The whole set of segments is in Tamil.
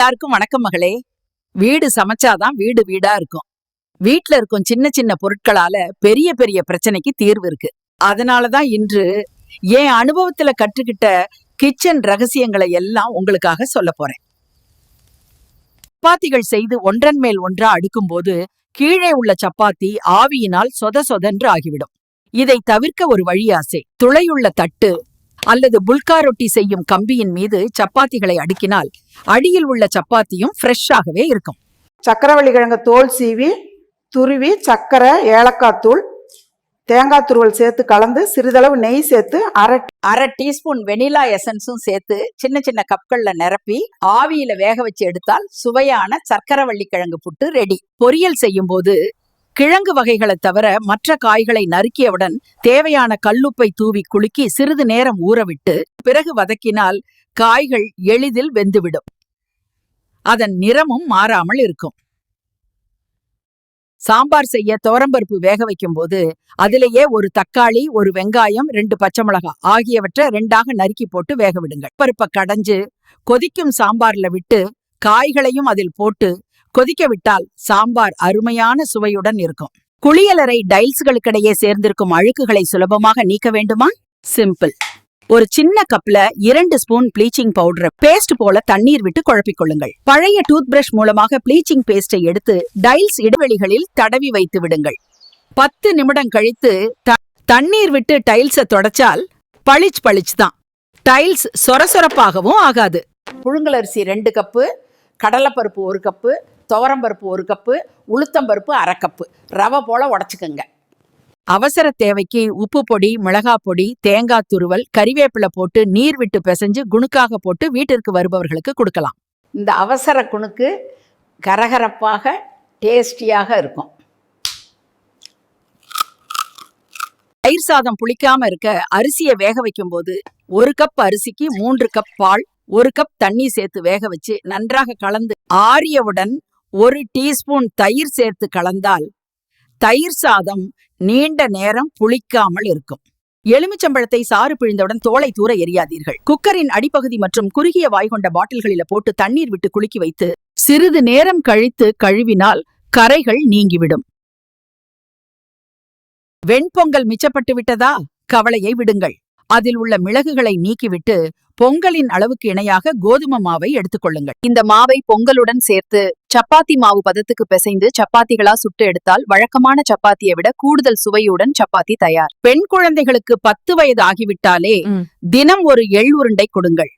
எல்லாருக்கும் வணக்கம் மகளே. வீடு சமைச்சாதான் வீடு வீடா இருக்கும். வீட்ல இருக்கும் சின்ன சின்ன பொருட்களால பெரிய பெரிய பிரச்சனைக்கு தீர்வு இருக்கு. அதனாலதான் இன்று என் அனுபவத்துல கற்றுக்கிட்ட கிச்சன் ரகசியங்களை எல்லாம் உங்களுக்காக சொல்ல போறேன். சப்பாத்திகள் செய்து ஒன்றன் மேல் ஒன்றா அடுக்கும்போது கீழே உள்ள சப்பாத்தி ஆவியினால் சொத சொதன்று ஆகிவிடும். இதை தவிர்க்க ஒரு வழியாசை. துளையுள்ள தட்டு அல்லது புல்கா ரொட்டி செய்யும் கம்பியின் மீது சப்பாத்திகளை அடுக்கினால் அடியில் உள்ள சப்பாத்தியும் ஃப்ரெஷ்ஷாகவே இருக்கும். சக்கரவள்ளி கிழங்கு தோல் சீவி துருவி சர்க்கரை ஏலக்காய் தூள் தேங்காய் துருவல் சேர்த்து கலந்து சிறிதளவு நெய் சேர்த்து அரை அரை டீஸ்பூன் வெனிலா எசன்ஸும் சேர்த்து சின்ன சின்ன கப்கள்ல நிரப்பி ஆவியில வேக வச்சு எடுத்தால் சுவையான சர்க்கரவள்ளி கிழங்கு புட்டு ரெடி. பொரியல் செய்யும் போது கிழங்கு வகைகளை தவிர மற்ற காய்களை நறுக்கியவுடன் தேவையான கல்லுப்பை தூவி குலுக்கி சிறிது நேரம் ஊறவிட்டு பிறகு வதக்கினால் காய்கள் எளிதில் வெந்துவிடும். அதன் நிறமும் மாறாமல் இருக்கும். சாம்பார் செய்ய துவரம்பருப்பு வேக வைக்கும் போது அதிலேயே ஒரு தக்காளி ஒரு வெங்காயம் ரெண்டு பச்சை மிளகாய் ஆகியவற்றை ரெண்டாக நறுக்கி போட்டு வேக விடுங்கள். பருப்பை கடைஞ்சு கொதிக்கும் சாம்பார்ல விட்டு காய்களையும் அதில் போட்டு கொதிக்க விட்டால் சாம்பார் அருமையான சுவையுடன் இருக்கும். குளியலறை டைல்ஸ்களுக்கிடையே சேர்ந்திருக்கும் அழுக்குகளை சுலபமாக நீக்க வேண்டுமா? சிம்பிள். ஒரு சின்ன கப்ல இரண்டு ஸ்பூன் ப்ளீச்சிங் பவுடர் பேஸ்ட் போல தண்ணீர் விட்டு குழப்பிக் கொள்ளுங்கள் பழைய டூத் பிரஷ் மூலமாக ப்ளீச்சிங் பேஸ்டை எடுத்து டைல்ஸ் இடைவெளிகளில் தடவி வைத்து விடுங்கள். பத்து நிமிடம் கழித்து த- தண்ணீர் விட்டு டைல்ஸை தொடச்சால் பளிச் பளிச் தான். டைல்ஸ் சொரசொரப்பாகவும் ஆகாது. புழுங்கலரிசி ரெண்டு கப்பு கடலைப்பருப்பு ஒரு கப்பு துவரம்பருப்பு ஒரு கப்பு உளுத்தம்பருப்பு அரை கப்பு. ரவை போல உடச்சிக்கோங்க. அவசர தேவைக்கு உப்பு பொடி மிளகாய் பொடி தேங்காய் துருவல் கறிவேப்பிலை போட்டு நீர் விட்டு பிசைஞ்சு குணுக்காக போட்டு வீட்டிற்கு வருபவர்களுக்கு கொடுக்கலாம். இந்த அவசர குணுக்கு கரகரப்பாக டேஸ்டியாக இருக்கும். தயிர் சாதம் புளிக்காம இருக்க அரிசியை வேக வைக்கும்போது ஒரு கப் அரிசிக்கு மூன்று கப் பால் ஒரு கப் தண்ணி சேர்த்து வேக வச்சு நன்றாக கலந்து ஆரியவுடன் ஒரு டீஸ்பூன் தயிர் சேர்த்து கலந்தால் தயிர் சாதம் நீண்ட நேரம் புளிக்காமல் இருக்கும். எலுமிச்சம்பழத்தை சாறு பிழிந்தவுடன் தோலை தூர எரியாதீர்கள் குக்கரின் அடிப்பகுதி மற்றும் குறுகிய வாய் கொண்ட பாட்டில்களில போட்டு தண்ணீர் விட்டு குலுக்கி வைத்து சிறிது நேரம் கழித்து கழுவினால் கரைகள் நீங்கிவிடும். வெண்பொங்கல் மிச்சப்பட்டு விட்டதா கவலையை விடுங்கள். அதில் உள்ள மிளகுகளை நீக்கிவிட்டு பொங்கலின் அளவுக்கு இணையாக கோதுமை மாவை எடுத்துக்கொள்ளுங்கள் இந்த மாவை பொங்கலுடன் சேர்த்து சப்பாத்தி மாவு பதத்துக்கு பிசைந்து சப்பாத்திகளா சுட்டு எடுத்தால் வழக்கமான சப்பாத்தியை விட கூடுதல் சுவையுடன் சப்பாத்தி தயார். பெண் குழந்தைகளுக்கு பத்து வயது ஆகிவிட்டாலே. தினம் ஒரு எள் உருண்டை கொடுங்கள்.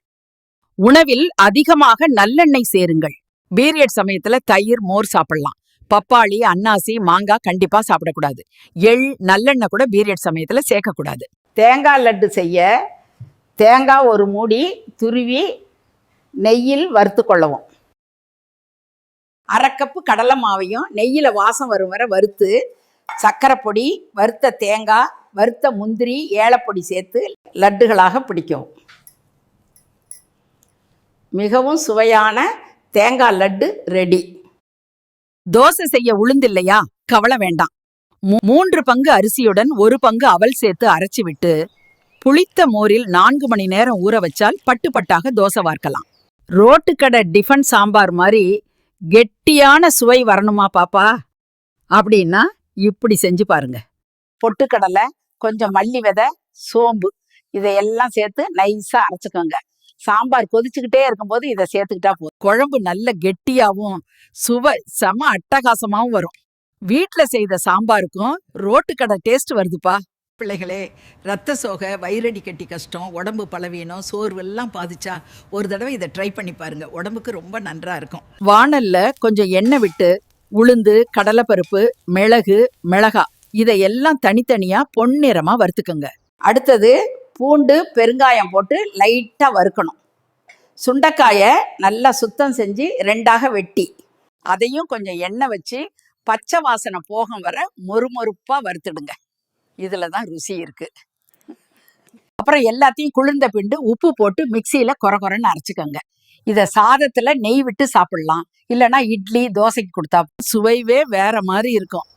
உணவில் அதிகமாக நல்லெண்ணெய் சேருங்கள். பீரியட் சமயத்துல தயிர் மோர் சாப்பிடலாம். பப்பாளி அன்னாசி மாங்காய் கண்டிப்பா சாப்பிடக்கூடாது. எள் நல்லெண்ணெய் கூட பீரியட் சமயத்துல சேர்க்கக்கூடாது. தேங்காய் லட்டு செய்ய தேங்காய் ஒரு மூடி துருவி நெய்யில் வறுத்து கொள்ளவும். அரைக்கப்பு கடலை மாவையும் நெய்யில் வாசம் வரும் வரை வறுத்து சர்க்கரை பொடி வறுத்த தேங்காய் வறுத்த முந்திரி ஏலப்பொடி சேர்த்து லட்டுகளாக பிடிக்கவும். மிகவும் சுவையான தேங்காய் லட்டு ரெடி. தோசை செய்ய உளுந்தில்லையா? கவலை வேண்டாம். மூன்று பங்கு அரிசியுடன் ஒரு பங்கு அவல் சேர்த்து அரைச்சி விட்டு புளித்த மோரில் நான்கு மணி நேரம் ஊற வச்சால் பட்டு பட்டாக தோசை வார்க்கலாம். ரோட்டுக்கடை டிஃபன் சாம்பார் மாதிரி கெட்டியான சுவை வரணுமா பாப்பா? அப்படின்னா இப்படி செஞ்சு பாருங்க. பொட்டுக்கடலை கொஞ்சம் மல்லி விதை சோம்பு இதையெல்லாம் சேர்த்து நைஸா அரைச்சுக்கோங்க. சாம்பார் கொதிச்சுக்கிட்டே இருக்கும்போது இதை சேர்த்துக்கிட்டா போதும். குழம்பு நல்ல கெட்டியாகவும் சுவை செம அட்டகாசமாகவும் வரும். வீட்டில் செய்த சாம்பாருக்கும் ரோட்டுக்கடை டேஸ்ட் வருதுப்பா. பிள்ளைகளே ரத்த சோகை வயிறடி கட்டி கஷ்டம் உடம்பு பலவீனம் சோர்வெல்லாம் பாதிச்சா ஒரு தடவை இதை ட்ரை பண்ணி பாருங்க. உடம்புக்கு ரொம்ப நன்றாக இருக்கும். வாணல்ல கொஞ்சம் எண்ணெய் விட்டு உளுந்து கடலைப்பருப்பு மிளகு மிளகா இதையெல்லாம் தனித்தனியாக பொன்னிறமாக வறுத்துக்கோங்க. அடுத்தது பூண்டு பெருங்காயம் போட்டு லைட்டாக வறுக்கணும். சுண்டைக்காயை நல்லா சுத்தம் செஞ்சு ரெண்டாக வெட்டி. அதையும் கொஞ்சம் எண்ணெய் வச்சு பச்சை வாசனை போகும் வர மொறுமொறுப்பாக வறுத்துடுங்க. இதில் தான் ருசி இருக்கு. அப்புறம் எல்லாத்தையும் குளிர்ந்த பிண்டு உப்பு போட்டு மிக்சியில் கொர கொரன்னு அரைச்சிக்கோங்க. இத சாதத்துல நெய் விட்டு சாப்பிடலாம். இல்லைனா இட்லி தோசைக்கு கொடுத்தா சுவைவே வேற மாதிரி இருக்கும்.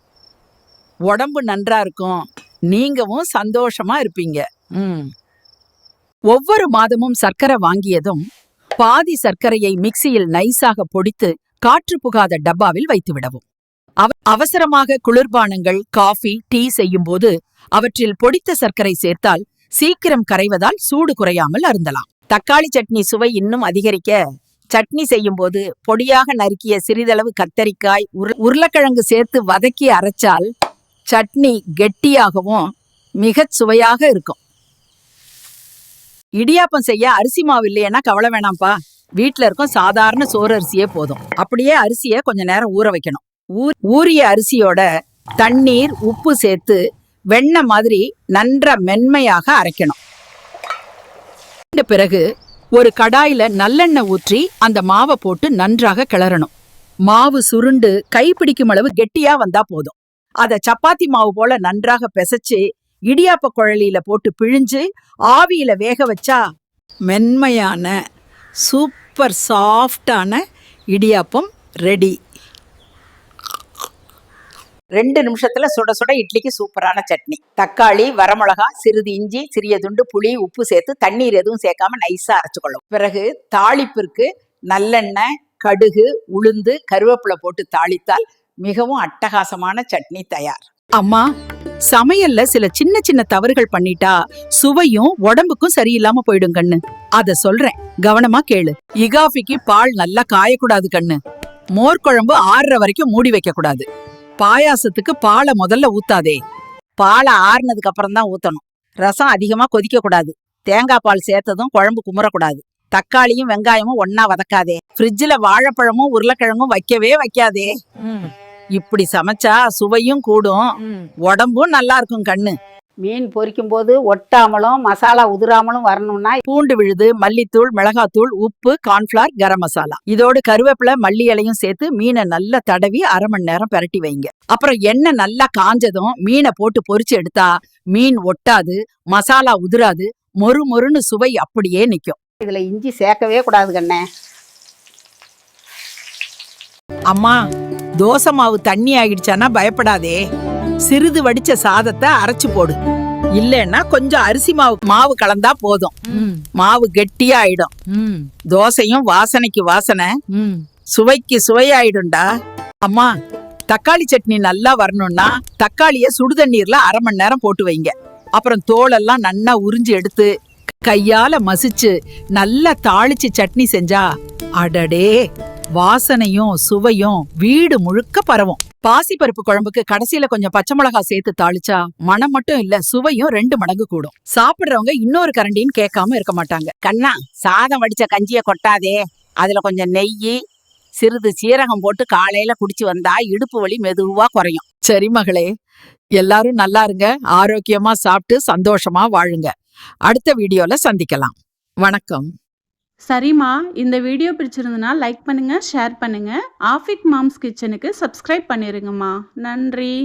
உடம்பு நன்றா இருக்கும். நீங்கவும் சந்தோஷமா இருப்பீங்க. ம். ஒவ்வொரு மாதமும் சர்க்கரை வாங்கியதும் பாதி சர்க்கரையை மிக்சியில் நைஸாக பொடித்து காற்று புகாத டப்பாவில் வைத்து விடவும் அவசரமாக குளிர்பானங்கள் காஃபி டீ செய்யும்போது அவற்றில் பொடித்த சர்க்கரை சேர்த்தால் சீக்கிரம் கரைவதால் சூடு குறையாமல் அருந்தலாம். தக்காளி சட்னி சுவை இன்னும் அதிகரிக்க சட்னி செய்யும்போது பொடியாக நறுக்கிய சிறிதளவு கத்தரிக்காய் உருளைக்கிழங்கு சேர்த்து வதக்கி அரைச்சால் சட்னி கெட்டியாகவும் மிகச் சுவையாக இருக்கும். இடியாப்பம் செய்ய அரிசி மாவு இல்லையேன்னா கவலை வேணாம்ப்பா. வீட்ல இருக்கும் சாதாரண சோறு அரிசியே போதும். அப்படியே அரிசியை கொஞ்ச நேரம் ஊற வைக்கணும். ஊறிய அரிசியோட தண்ணீர் உப்பு சேர்த்து வெண்ணெய் மாதிரி நன்ற மென்மையாக அரைக்கணும். இந்த பிறகு ஒரு கடாயில நல்லெண்ணெய் ஊற்றி அந்த மாவை போட்டு நன்றாக கிளறணும். மாவு சுருண்டு கைப்பிடிக்கும் அளவு கெட்டியா வந்தா போதும். அத சப்பாத்தி மாவு போல நன்றாக பிசைச்சு இடியாப்ப குழலியில போட்டு பிழிஞ்சு ஆவியில வேக வச்சா மென்மையான சூப்பர் சாஃப்டான இடியாப்பம் ரெடி. ரெண்டு நிமிஷத்துல சுட சுட இட்லிக்கு சூப்பரான சட்னி. தக்காளி வரமிளகா சிறிது இஞ்சி சிறிய துண்டு புளி உப்பு சேர்த்து தண்ணீர் எதுவும் சேர்க்காம நைஸா அரைச்சுக்கொள்ளும். பிறகு தாளிப்பிற்கு நல்லெண்ணெய் கடுகு உளுந்து கருவேப்பிலை போட்டு தாளித்தால் மிகவும் அட்டகாசமான சட்னி தயார். அம்மா சமையல்ல சில சின்ன சின்ன தவறுகள் பண்ணிட்டா சுவையும் உடம்புக்கும் சரியில்லாம போயிடும் கண்ணு. அத சொல்றேன் கவனமா கேளு. இகாஃபிக்கு பால் நல்லா காயக்கூடாது கண்ணு. மோர் குழம்பு ஆறுற வரைக்கும் மூடி வைக்க கூடாது பாயாசத்துக்கு பாலை முதல்ல ஊத்தாதே. பாலை ஆறுனதுக்கு அப்புறம் தான் ஊத்தணும். ரசம் அதிகமா கொதிக்க கூடாது. தேங்காய் பால் சேர்த்ததும் குழம்பு குமுறக்கூடாது. தக்காளியும் வெங்காயமும் ஒன்னா வதக்காதே. ஃப்ரிட்ஜில் வாழைப்பழமும் உருளைக்கிழங்கும் வைக்கவே வைக்காதே. இப்படி சமைச்சா சுவையும் கூடும். உடம்பும் நல்லா இருக்கும் கண்ணு. மீன் பொரிக்கும் போது ஒட்டாமலும் மசாலா உதிராமலும் வரணும்னா பூண்டு விழுது மல்லித்தூள் மிளகாத்தூள் உப்பு கார்ன்ஃபிளார் கரம் மசாலா. இதோடு கருவேப்பிலை மல்லி இலையும் சேர்த்து மீனை நல்லா தடவி அரை மணி நேரம் பிரட்டி வைங்க. அப்புறம் எண்ணெய் நல்லா காஞ்சதும் மீனை போட்டு பொரிச்சு எடுத்தா மீன் ஒட்டாது மசாலா உதிராது மொறு மொறுன்னு சுவை அப்படியே நிக்கும். இதுல இஞ்சி சேர்க்கவே கூடாது கண்ணே அம்மா தோசை மாவு தண்ணி ஆகிடுச்சானா பயப்படாதே. சிறிது வடிச்ச சாதத்தை அரைச்சு போடு. இல்லைன்னா கொஞ்சம் அரிசி மாவு மாவு கலந்தா போதும். மாவு கெட்டியா ஆயிடும் தோசையும் வாசனைக்கு வாசனை. சுவைக்கு சுவையாயிடும்டா. அம்மா தக்காளி சட்னி நல்லா வரணும்னா தக்காளிய சுடுதண்ணீர்ல அரை மணி நேரம் போட்டு வைங்க. அப்புறம் தோலெல்லாம் நன்னா உறிஞ்சு எடுத்து கையால மசிச்சு நல்லா தாளிச்சு சட்னி செஞ்சா அடடே. வாசனையும் சுவையும் வீடு முழுக்க பரவும். பாசிப்பருப்பு குழம்புக்கு கடைசியில கொஞ்சம் பச்சை மிளகா சேர்த்து தாளிச்சா மனம் மட்டும் இல்ல சுவையும் ரெண்டு மடங்கு கூடும். சாப்பிடுறவங்க இன்னொரு கரண்டின்னு கேட்காம இருக்க மாட்டாங்க. கண்ணா சாதம் வடிச்ச கஞ்சிய கொட்டாதே. அதுல கொஞ்சம் நெய் சிறிது சீரகம் போட்டு காலையில குடிச்சு வந்தா இடுப்பு வலி மெதுவா குறையும். சரி மகளே எல்லாரும் நல்லா இருங்க. ஆரோக்கியமா சாப்பிட்டு சந்தோஷமா வாழுங்க. அடுத்த வீடியோல சந்திக்கலாம். வணக்கம். சரிம்மா இந்த வீடியோ பிடிச்சிருந்தனா லைக் பண்ணுங்கள் ஷேர் பண்ணுங்கள் ஆஃபிக் மாம்ஸ் கிச்சனுக்கு சப்ஸ்கிரைப் பண்ணிடுங்கம்மா நன்றி.